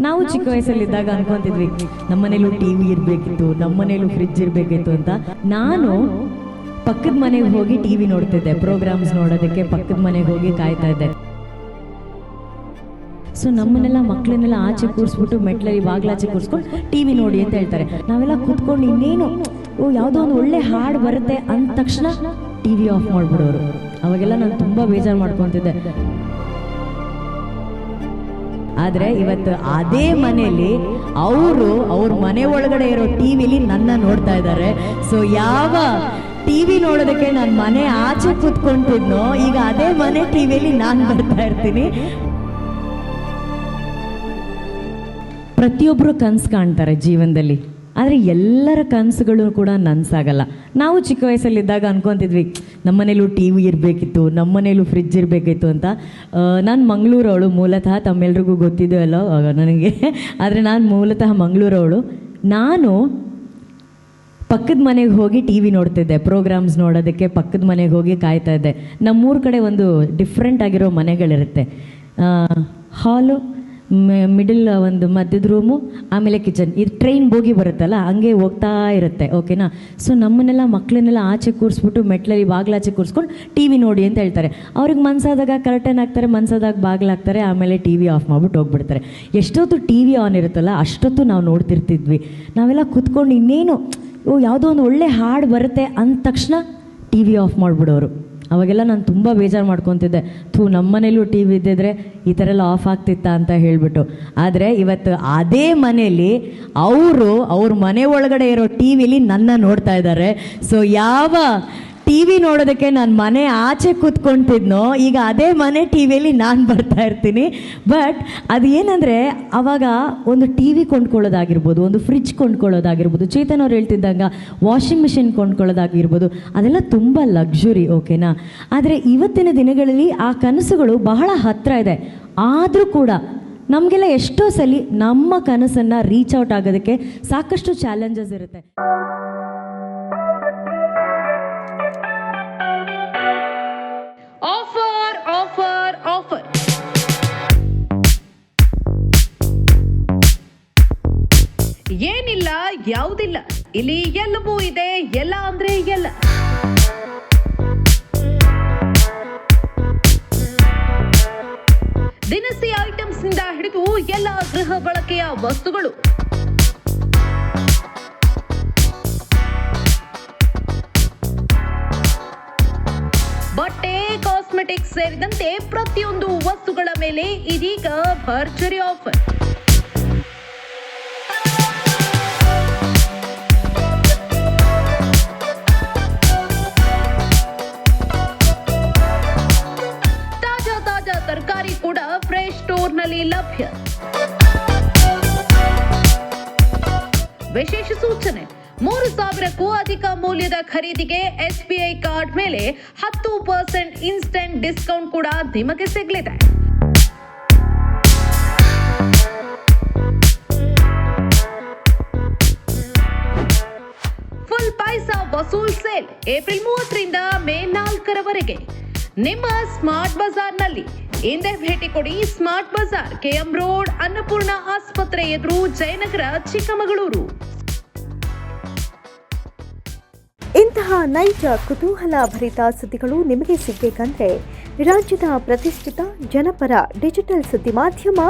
ನಾವು ಚಿಕ್ಕ ವಯಸ್ಸಲ್ಲಿದ್ದಾಗ ಅನ್ಕೊಂತಿದ್ವಿ ನಮ್ಮನೇಲೂ ಟಿ ವಿ ಇರಬೇಕಿತ್ತು ನಮ್ಮನೇಲೂ ಫ್ರಿಜ್ ಇರ್ಬೇಕಿತ್ತು ಅಂತ. ನಾನು ಪಕ್ಕದ ಮನೆಗೆ ಹೋಗಿ ಟಿ ವಿ ನೋಡ್ತಿದ್ದೆ ಪ್ರೋಗ್ರಾಮ್ಸ್ ನೋಡೋದಕ್ಕೆ ಪಕ್ಕದ ಮನೆಗೆ ಹೋಗಿ ಕಾಯ್ತಾ ಇದ್ದೆ. ಸೊ ನಮ್ಮನ್ನೆಲ್ಲ ಮಕ್ಕಳನ್ನೆಲ್ಲ ಆಚೆ ಕೂರಿಸ್ಬಿಟ್ಟು ಮೆಟ್ಲಲ್ಲಿ ಬಾಗ್ಲಾಚೆ ಕೂರಿಸ್ಕೊಂಡು ಟಿ ವಿ ನೋಡಿ ಅಂತ ಹೇಳ್ತಾರೆ. ನಾವೆಲ್ಲ ಕೂತ್ಕೊಂಡು ಇನ್ನೇನು, ಓ, ಯಾವುದೋ ಒಂದು ಒಳ್ಳೆ ಹಾಡು ಬರುತ್ತೆ ಅಂದ ತಕ್ಷಣ ಟಿ ವಿ ಆಫ್ ಮಾಡಿಬಿಡೋರು. ಅವಾಗೆಲ್ಲ ನಾನು ತುಂಬ ಬೇಜಾರು ಮಾಡ್ಕೊತಿದ್ದೆ. ಆದರೆ ಇವತ್ತು ಅದೇ ಮನೆಯಲ್ಲಿ ಅವರು ಅವ್ರ ಮನೆ ಒಳಗಡೆ ಇರೋ ಟಿ ವಿಲಿ ನನ್ನ ನೋಡ್ತಾ ಇದ್ದಾರೆ. ಸೊ ಯಾವ ಟಿ ವಿ ನೋಡೋದಕ್ಕೆ ನಾನು ಮನೆ ಆಚೆ ಕೂತ್ಕೊಂತಿದ್ನೋ, ಈಗ ಅದೇ ಮನೆ ಟಿ ವಿಲಿ ನಾನು ಬರ್ತಾ ಇರ್ತೀನಿ. ಪ್ರತಿಯೊಬ್ಬರು ಕನಸು ಕಾಣ್ತಾರೆ ಜೀವನದಲ್ಲಿ. ಆದರೆ ಎಲ್ಲರ ಕನಸುಗಳು ಕೂಡ ನನಸಾಗಲ್ಲ. ನಾವು ಚಿಕ್ಕ ವಯಸ್ಸಲ್ಲಿದ್ದಾಗ ಅನ್ಕೊತಿದ್ವಿ ನಮ್ಮನೇಲೂ ಟಿ ವಿ ಇರಬೇಕಿತ್ತು ನಮ್ಮ ಮನೇಲೂ ಫ್ರಿಜ್ ಇರಬೇಕಿತ್ತು ಅಂತ. ನಾನು ಮಂಗಳೂರವಳು, ಮೂಲತಃ ತಮ್ಮೆಲ್ರಿಗೂ ಗೊತ್ತಿದ್ದು ಅಲ್ಲ ನನಗೆ. ಆದರೆ ನಾನು ಮೂಲತಃ ಮಂಗಳೂರವಳು. ನಾನು ಪಕ್ಕದ ಮನೆಗೆ ಹೋಗಿ ಟಿ ವಿ ನೋಡ್ತಿದ್ದೆ ಪ್ರೋಗ್ರಾಮ್ಸ್ ನೋಡೋದಕ್ಕೆ ಪಕ್ಕದ ಮನೆಗೆ ಹೋಗಿ ಕಾಯ್ತಾ ಇದ್ದೆ. ನಮ್ಮೂರ ಕಡೆ ಒಂದು ಡಿಫ್ರೆಂಟ್ ಆಗಿರೋ ಮನೆಗಳಿರುತ್ತೆ. ಹಾಲು ಮಿಡಲ್ ಒಂದು ಮಧ್ಯದ ರೂಮು ಆಮೇಲೆ ಕಿಚನ್ ಇದು ಟ್ರೈನ್ ಬೋಗಿ ಬರುತ್ತಲ್ಲ, ಹಂಗೆ ಹೋಗ್ತಾ ಇರುತ್ತೆ ಓಕೆನಾ ಸೊ ನಮ್ಮನ್ನೆಲ್ಲ ಮಕ್ಕಳನ್ನೆಲ್ಲ ಆಚೆ ಕೂರಿಸ್ಬಿಟ್ಟು, ಮೆಟ್ಲಲ್ಲಿ ಬಾಗ್ಲಾಚೆ ಕೂರಿಸ್ಕೊಂಡು ಟಿ ವಿ ನೋಡಿ ಅಂತ ಹೇಳ್ತಾರೆ. ಅವ್ರಿಗೆ ಮನ್ಸಾದಾಗ ಕರ್ಟನ್ ಹಾಕ್ತಾರೆ, ಮನ್ಸಾದಾಗ ಬಾಗ್ಲಾಕ್ತಾರೆ ಆಮೇಲೆ ಟಿ ವಿ ಆಫ್ ಮಾಡ್ಬಿಟ್ಟು ಹೋಗ್ಬಿಡ್ತಾರೆ. ಎಷ್ಟೊತ್ತು ಟಿ ವಿ ಆನ್ ಇರುತ್ತಲ್ಲ, ಅಷ್ಟೊತ್ತು ನಾವು ನೋಡ್ತಿರ್ತಿದ್ವಿ. ನಾವೆಲ್ಲ ಕೂತ್ಕೊಂಡು ಇನ್ನೇನು, ಓ, ಯಾವುದೋ ಒಂದು ಒಳ್ಳೆ ಹಾಡು ಬರುತ್ತೆ ಅಂದ ತಕ್ಷಣ ಟಿ ವಿ ಆಫ್ ಮಾಡಿಬಿಡೋರು. ಅವಾಗೆಲ್ಲ ನಾನು ತುಂಬ ಬೇಜಾರು ಮಾಡ್ಕೊತಿದ್ದೆ. ಥೂ, ನಮ್ಮನೇಲೂ ಟಿ ವಿ ಇದ್ದಿದ್ರೆ ಈ ಥರ ಎಲ್ಲ ಆಫ್ ಆಗ್ತಿತ್ತಾ ಅಂತ ಹೇಳಿಬಿಟ್ಟು. ಆದರೆ ಇವತ್ತು ಅದೇ ಮನೆಯಲ್ಲಿ ಅವರು ಅವ್ರ ಮನೆ ಒಳಗಡೆ ಇರೋ ಟಿ ವಿಲಿ ನನ್ನ ನೋಡ್ತಾ ಇದ್ದಾರೆ. ಸೊ ಯಾವ ಟಿ ವಿ ನೋಡೋದಕ್ಕೆ ನಾನು ಮನೆ ಆಚೆ ಕೂತ್ಕೊಂತಿದ್ನೋ, ಈಗ ಅದೇ ಮನೆ ಟಿ ವಿಯಲ್ಲಿ ನಾನು ಬರ್ತಾ ಇರ್ತೀನಿ. ಬಟ್ ಅದು ಏನಂದರೆ ಅವಾಗ ಒಂದು ಟಿ ವಿ ಕೊಂಡ್ಕೊಳ್ಳೋದಾಗಿರ್ಬೋದು, ಒಂದು ಫ್ರಿಜ್ ಕೊಂಡ್ಕೊಳ್ಳೋದಾಗಿರ್ಬೋದು, ಚೇತನ್ ಅವ್ರು ಹೇಳ್ತಿದ್ದಂಗ ವಾಷಿಂಗ್ ಮಿಷಿನ್ ಕೊಂಡ್ಕೊಳ್ಳೋದಾಗಿರ್ಬೋದು, ಅದೆಲ್ಲ ತುಂಬ ಲಕ್ಸುರಿ ಓಕೆನಾ ಆದರೆ ಇವತ್ತಿನ ದಿನಗಳಲ್ಲಿ ಆ ಕನಸುಗಳು ಬಹಳ ಹತ್ತಿರ ಇದೆ. ಆದರೂ ಕೂಡ ನಮಗೆಲ್ಲ ಎಷ್ಟೋ ಸಲ ನಮ್ಮ ಕನಸನ್ನು ರೀಚ್ ಔಟ್ ಆಗೋದಕ್ಕೆ ಸಾಕಷ್ಟು ಚಾಲೆಂಜಸ್ ಇರುತ್ತೆ. ಏನಿಲ್ಲ, ಯಾವುದಿಲ್ಲ. ಇಲ್ಲಿ ಎಲ್ಲವೂ ಇದೆ, ಎಲ್ಲ ಅಂದ್ರೆ ಎಲ್ಲ. ದಿನಸಿ ಐಟಮ್ಸ್ನಿಂದ ಹಿಡಿದು ಎಲ್ಲ ಗೃಹ ಬಳಕೆಯ ವಸ್ತುಗಳು. ಬಟ್ಟೆ ಕಾಸ್ಮೆಟಿಕ್ಸ್ ಸೇರಿದಂತೆ ಪ್ರತಿಯೊಂದು ವಸ್ತುಗಳ ಮೇಲೆ ಇದೀಗ ಭರ್ಜರಿ ಆಫರ್ ಕೂಡ ಫ್ರೆಶ್ ಸ್ಟೋರ್ನಲ್ಲಿ ಲಭ್ಯ. ವಿಶೇಷ ಸೂಚನೆ. ಮೂರು ಸಾವಿರಕ್ಕೂ ಅಧಿಕ ಮೌಲ್ಯದ ಖರೀದಿಗೆ ಎಸ್ಬಿಐ ಕಾರ್ಡ್ ಮೇಲೆ ಹತ್ತು ಪರ್ಸೆಂಟ್ ಇನ್ಸ್ಟೆಂಟ್ ಡಿಸ್ಕೌಂಟ್ ಕೂಡ ನಿಮಗೆ ಸಿಗಲಿದೆ. Full paisa vasool sale April ಮೂವತ್ತರಿಂದ ಮೇ ನಾಲ್ಕರವರೆಗೆ. ನಿಮ್ಮ ಸ್ಮಾರ್ಟ್ ಬಜಾರ್ನಲ್ಲಿ ಹಿಂದೆ ಭೇಟಿ ಕೊಡಿ smart Bazaar, KM road, Annapurna ಆಸ್ಪತ್ರೆ ಎದುರು ಜಯನಗರ, ಚಿಕ್ಕಮಗಳೂರು. ಇಂತಹ ನೈಜ, ಕುತೂಹಲ ಭರಿತ ಸುದ್ದಿಗಳು ನಿಮಗೆ ಸಿಗಬೇಕಂದ್ರೆ ರಾಜ್ಯದ ಪ್ರತಿಷ್ಠಿತ ಜನಪರ ಡಿಜಿಟಲ್ ಸುದ್ದಿ ಮಾಧ್ಯಮ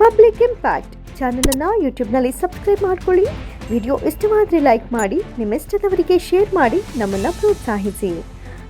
ಪಬ್ಲಿಕ್ ಇಂಪ್ಯಾಕ್ಟ್ ಚಾನಲನ್ನು ಯೂಟ್ಯೂಬ್ನಲ್ಲಿ ಸಬ್ಸ್ಕ್ರೈಬ್ ಮಾಡ್ಕೊಳ್ಳಿ. ವಿಡಿಯೋ ಇಷ್ಟವಾದರೆ ಲೈಕ್ ಮಾಡಿ, ನಿಮ್ಮಿಷ್ಟದವರಿಗೆ ಶೇರ್ ಮಾಡಿ, ನಮ್ಮನ್ನು ಪ್ರೋತ್ಸಾಹಿಸಿ.